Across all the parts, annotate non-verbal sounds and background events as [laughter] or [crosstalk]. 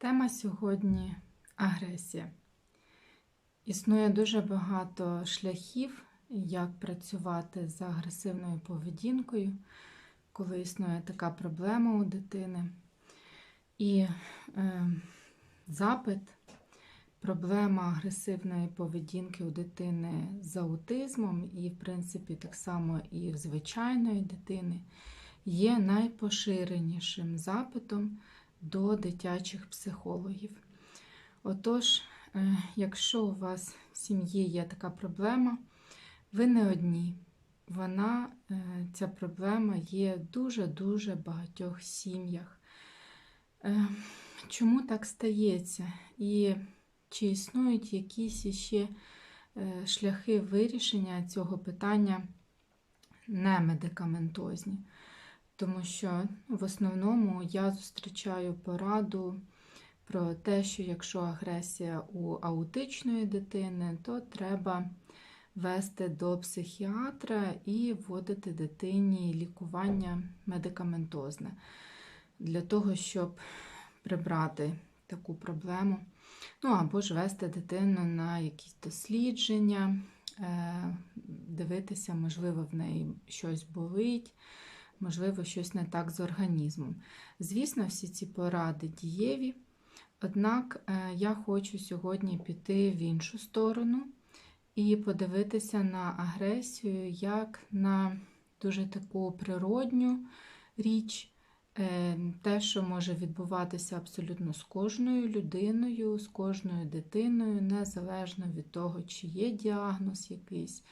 Тема сьогодні агресія. Існує дуже багато шляхів, як працювати з агресивною поведінкою, коли існує така проблема у дитини. І е, запит, проблема агресивної поведінки у дитини з аутизмом, і, в принципі, так само і в звичайної дитини, є найпоширенішим запитом до дитячих психологів. Отож, е, якщо у вас в сім'ї є така проблема, ви не одні. Вона, е, ця проблема є в дуже-дуже багатьох сім'ях. Е, Чому так стається? І чи існують якісь іще шляхи вирішення цього питання не медикаментозні? Тому що в основному я зустрічаю пораду про те, що якщо агресія у аутичної дитини, то треба вести до психіатра і вводити дитині лікування медикаментозне для того, щоб прибрати таку проблему. Ну або ж вести дитину на якісь дослідження, е, дивитися, можливо, в неї щось болить можливо, щось не так з організмом. Звісно, всі ці поради дієві, однак е, я хочу сьогодні піти в іншу сторону і подивитися на агресію як на дуже таку природню річ. Е, те, що може відбуватися абсолютно з кожною людиною, з кожною дитиною, незалежно від того, чи є діагноз якийсь,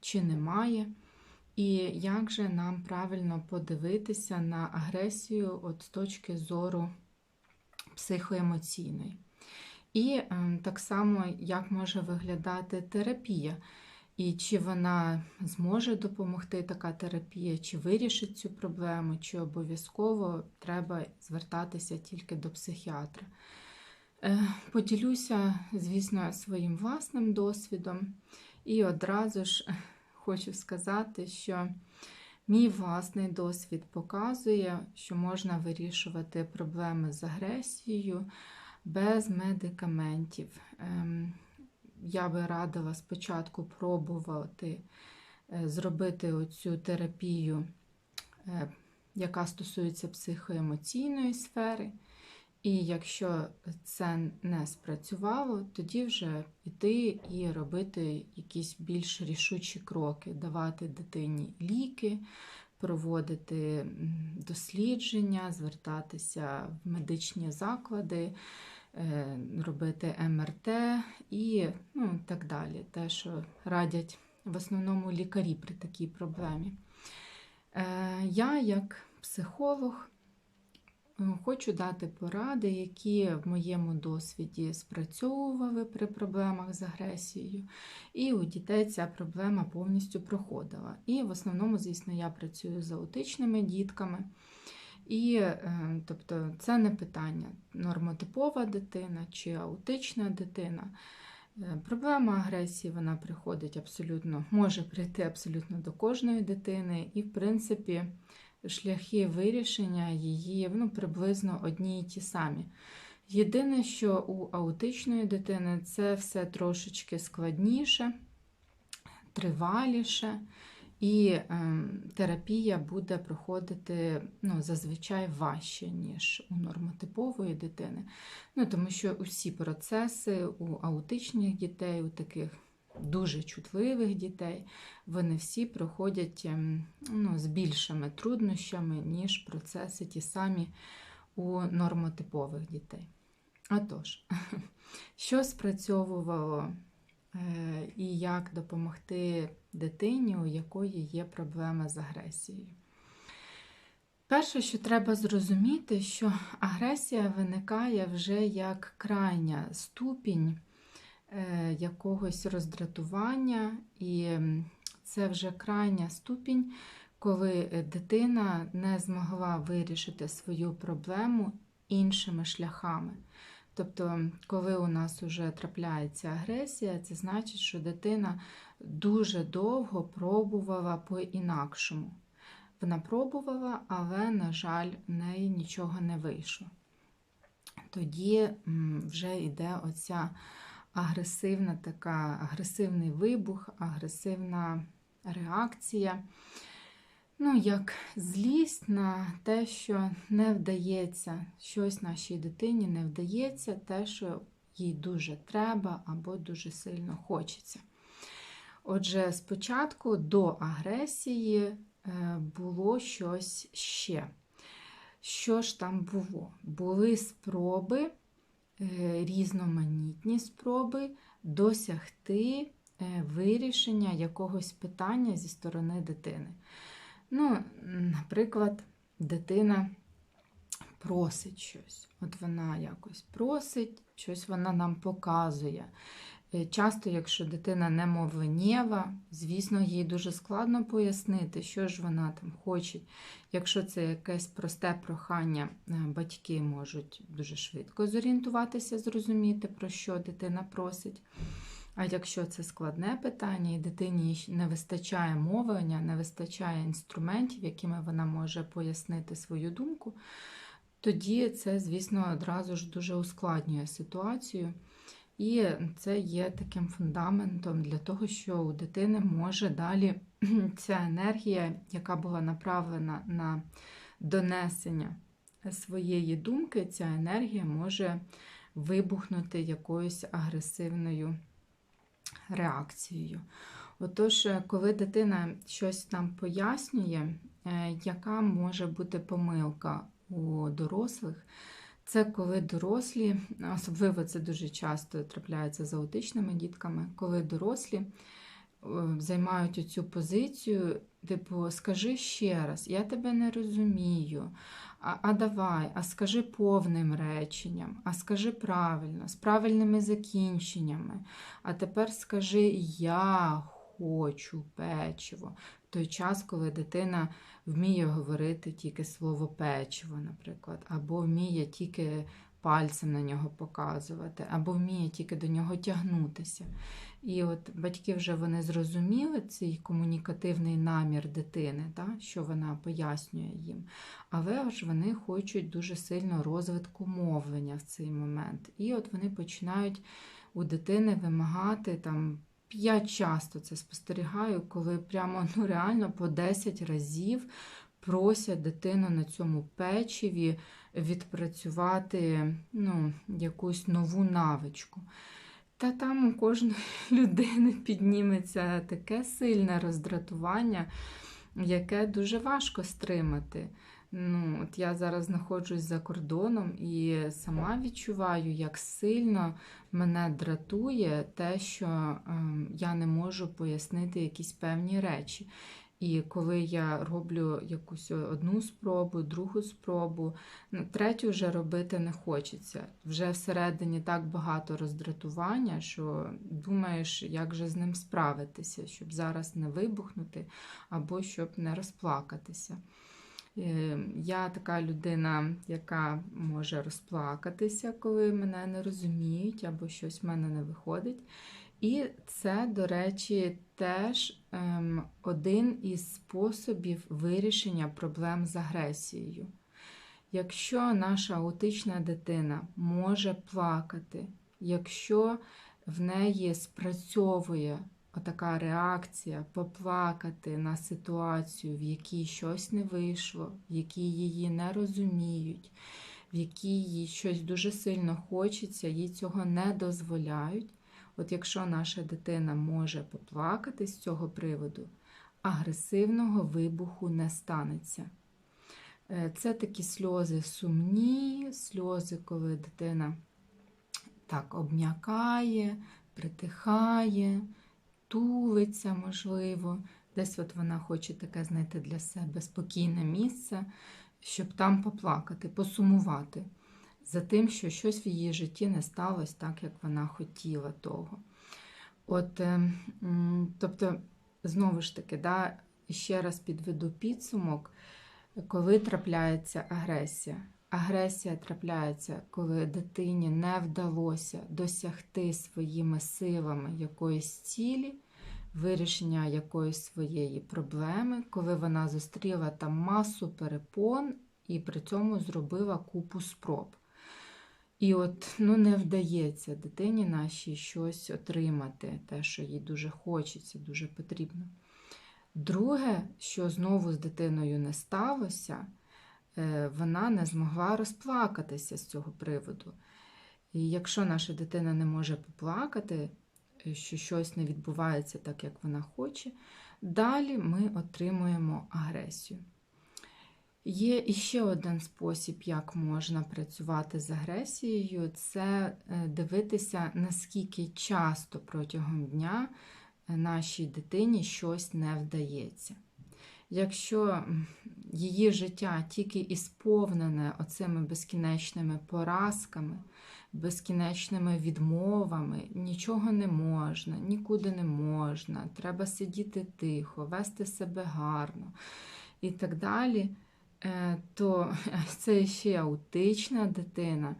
чи немає. І як же нам правильно подивитися на агресію от з точки зору психоемоційної? І ем, так само, як може виглядати терапія, і чи вона зможе допомогти така терапія, чи вирішить цю проблему, чи обов'язково треба звертатися тільки до психіатра. Е, поділюся, звісно, своїм власним досвідом і одразу ж хочу сказати, що мій власний досвід показує, що можна вирішувати проблеми з агресією без медикаментів. Ем, я би радила спочатку пробувати е, зробити оцю терапію, е, яка стосується психоемоційної сфери. І якщо це не спрацювало, тоді вже йти і робити якісь більш рішучі кроки, давати дитині ліки, проводити дослідження, звертатися в медичні заклади, е, робити МРТ і ну, так далі. Те, що радять в основному лікарі при такій проблемі. Е, я, як психолог, хочу дати поради, які в моєму досвіді спрацьовували при проблемах з агресією, і у дітей ця проблема повністю проходила. І в основному, звісно, я працюю з аутичними дітками. І е, тобто це не питання нормотипова дитина чи аутична дитина. Е, проблема агресії вона приходить абсолютно, може прийти абсолютно до кожної дитини, і, в принципі, шляхи вирішення її ну, приблизно одні й ті самі. Єдине, що у аутичної дитини це все трошечки складніше, триваліше, і е, терапія буде проходити ну, зазвичай важче, ніж у нормотипової дитини. Ну, Тому що усі процеси у аутичних дітей, у таких дуже чутливих дітей, вони всі проходять ем, ну, з більшими труднощами, ніж процеси ті самі у нормотипових дітей. Отож, [laughs] що спрацьовувало е, і як допомогти дитині, у якої є проблема з агресією? Перше, що треба зрозуміти, що агресія виникає вже як крайня ступінь якогось роздратування, і це вже крайня ступінь, коли е, дитина не змогла вирішити свою проблему іншими шляхами. Тобто, коли у нас вже трапляється агресія, це значить, що дитина дуже довго пробувала по-інакшому. Вона пробувала, але, на жаль, в неї нічого не вийшло. тоді вже йде оця агресивна така, агресивний вибух, агресивна реакція. Ну, як злість на те, що не вдається, щось нашій дитині не вдається, те, що їй дуже треба або дуже сильно хочеться. Отже, спочатку до агресії е, було щось ще. Що ж там було? Були спроби, різноманітні спроби досягти е, вирішення якогось питання зі сторони дитини. Ну, наприклад, дитина просить щось. От вона якось просить, щось вона нам показує. Е, Часто, якщо дитина немовленєва, звісно, їй дуже складно пояснити, що ж вона там хоче. Якщо це якесь просте прохання, е, батьки можуть дуже швидко зорієнтуватися, зрозуміти, про що дитина просить. А якщо це складне питання, і дитині не вистачає мовлення, не вистачає інструментів, якими вона може пояснити свою думку, тоді це, звісно, одразу ж дуже ускладнює ситуацію. І це є таким фундаментом для того, що у дитини може далі [clears throat] ця енергія, яка була направлена на донесення своєї думки, ця енергія може вибухнути якоюсь агресивною реакцією. Отож, коли дитина щось нам пояснює, е, яка може бути помилка у дорослих, це коли дорослі, особливо це дуже часто трапляється з аутичними дітками, коли дорослі е, займають оцю позицію, типу, скажи ще раз, я тебе не розумію. А, а давай, а скажи повним реченням, а скажи правильно, з правильними закінченнями. А тепер скажи Я хочу печиво. В той час, коли дитина вміє говорити тільки слово печиво, наприклад, або вміє тільки пальцем на нього показувати, або вміє тільки до нього тягнутися. І от батьки вже вони зрозуміли цей комунікативний намір дитини, та, що вона пояснює їм. Але ж вони хочуть дуже сильно розвитку мовлення в цей момент. І от вони починають у дитини вимагати там. Я часто це спостерігаю, коли прямо ну, реально по 10 разів просять дитину на цьому печиві відпрацювати ну, якусь нову навичку. Та там у кожної [laughs] людини підніметься таке сильне роздратування, яке дуже важко стримати. Ну, от Я зараз знаходжусь за кордоном і сама відчуваю, як сильно мене дратує те, що е, я не можу пояснити якісь певні речі. І коли я роблю якусь одну спробу, другу спробу, ну, третю вже робити не хочеться. Вже всередині так багато роздратування, що думаєш, як же з ним справитися, щоб зараз не вибухнути або щоб не розплакатися. Е, я така людина, яка може розплакатися, коли мене не розуміють, або щось в мене не виходить. І це, до речі, теж ем, один із способів вирішення проблем з агресією. Якщо наша аутична дитина може плакати, якщо в неї спрацьовує отака реакція поплакати на ситуацію, в якій щось не вийшло, в якій її не розуміють, в якій їй щось дуже сильно хочеться, їй цього не дозволяють. От якщо наша дитина може поплакати з цього приводу, агресивного вибуху не станеться. Е, це такі сльози сумні, сльози, коли дитина так обм'якає, притихає, тулиться, можливо. Десь от вона хоче таке знайти для себе спокійне місце, щоб там поплакати, посумувати за тим, що щось в її житті не сталося так, як вона хотіла того. От, е, Тобто, знову ж таки, да, ще раз підведу підсумок, коли трапляється агресія. Агресія трапляється, коли дитині не вдалося досягти своїми силами якоїсь цілі, вирішення якоїсь своєї проблеми, коли вона зустріла там масу перепон і при цьому зробила купу спроб. І от ну, не вдається дитині нашій щось отримати, те, що їй дуже хочеться, дуже потрібно. Друге, що знову з дитиною не сталося, вона не змогла розплакатися з цього приводу. І якщо наша дитина не може поплакати, е, що щось не відбувається так, як вона хоче, далі ми отримуємо агресію. Є іще один спосіб, як можна працювати з агресією, це е, дивитися, наскільки часто протягом дня е, нашій дитині щось не вдається. Якщо її життя тільки ісповнене оцими безкінечними поразками, безкінечними відмовами, нічого не можна, нікуди не можна, треба сидіти тихо, вести себе гарно і так далі, е, то [laughs] це ще аутична дитина,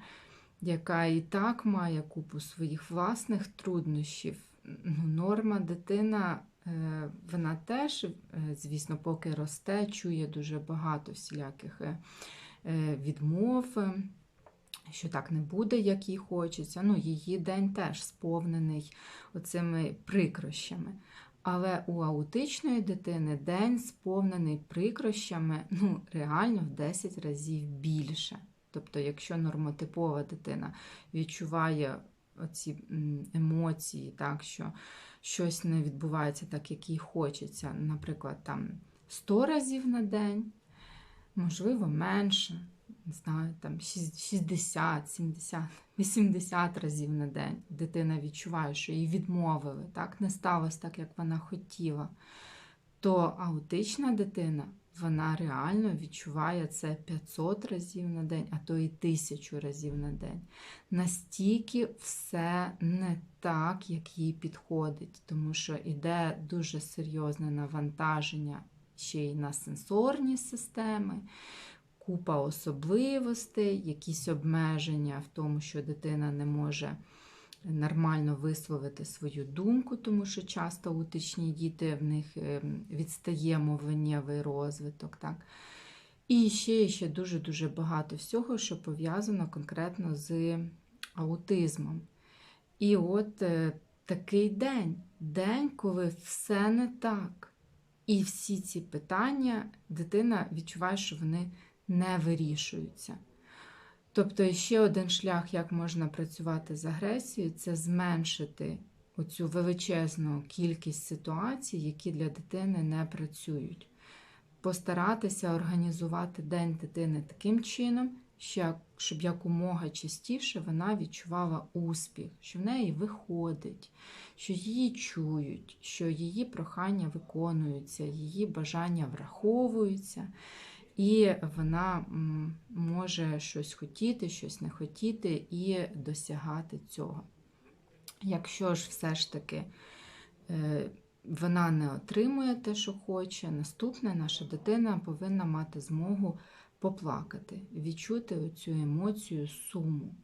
яка і так має купу своїх власних труднощів. Ну, Норма дитина, вона теж, е, звісно, поки росте, чує дуже багато всіляких е, е, відмов, е, що так не буде, як їй хочеться. Ну, її день теж сповнений оцими прикрощами. Але у аутичної дитини день сповнений прикрощами ну, реально в 10 разів більше. Тобто, якщо нормотипова дитина відчуває оці емоції, так, що щось не відбувається так, як їй хочеться, наприклад, там 100 разів на день, можливо, менше, не знаю, там 60, 70, 80 разів на день. Дитина відчуває, що її відмовили, так, не сталося так, як вона хотіла, то аутична дитина, вона реально відчуває це 500 разів на день, а то і 1000 разів на день. Настільки все не так, як їй підходить, тому що йде дуже серйозне навантаження ще й на сенсорні системи, купа особливостей, якісь обмеження в тому, що дитина не може нормально висловити свою думку, тому що часто аутичні діти в них ем, відстає мовленнєвий розвиток. Так? І ще, ще дуже-дуже багато всього, що пов'язано конкретно з аутизмом. І от е, такий день, день, коли все не так. І всі ці питання дитина відчуває, що вони не вирішуються. Тобто, ще один шлях, як можна працювати з агресією, це зменшити оцю величезну кількість ситуацій, які для дитини не працюють. Постаратися організувати день дитини таким чином, щоб якомога частіше вона відчувала успіх, що в неї виходить, що її чують, що її прохання виконуються, її бажання враховуються. І вона може щось хотіти, щось не хотіти і досягати цього. Якщо ж все ж таки е, вона не отримує те, що хоче, наступне наша дитина повинна мати змогу поплакати, відчути оцю емоцію суму.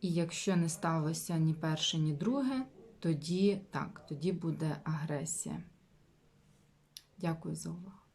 І якщо не сталося ні перше, ні друге, тоді так, тоді буде агресія. Дякую за увагу.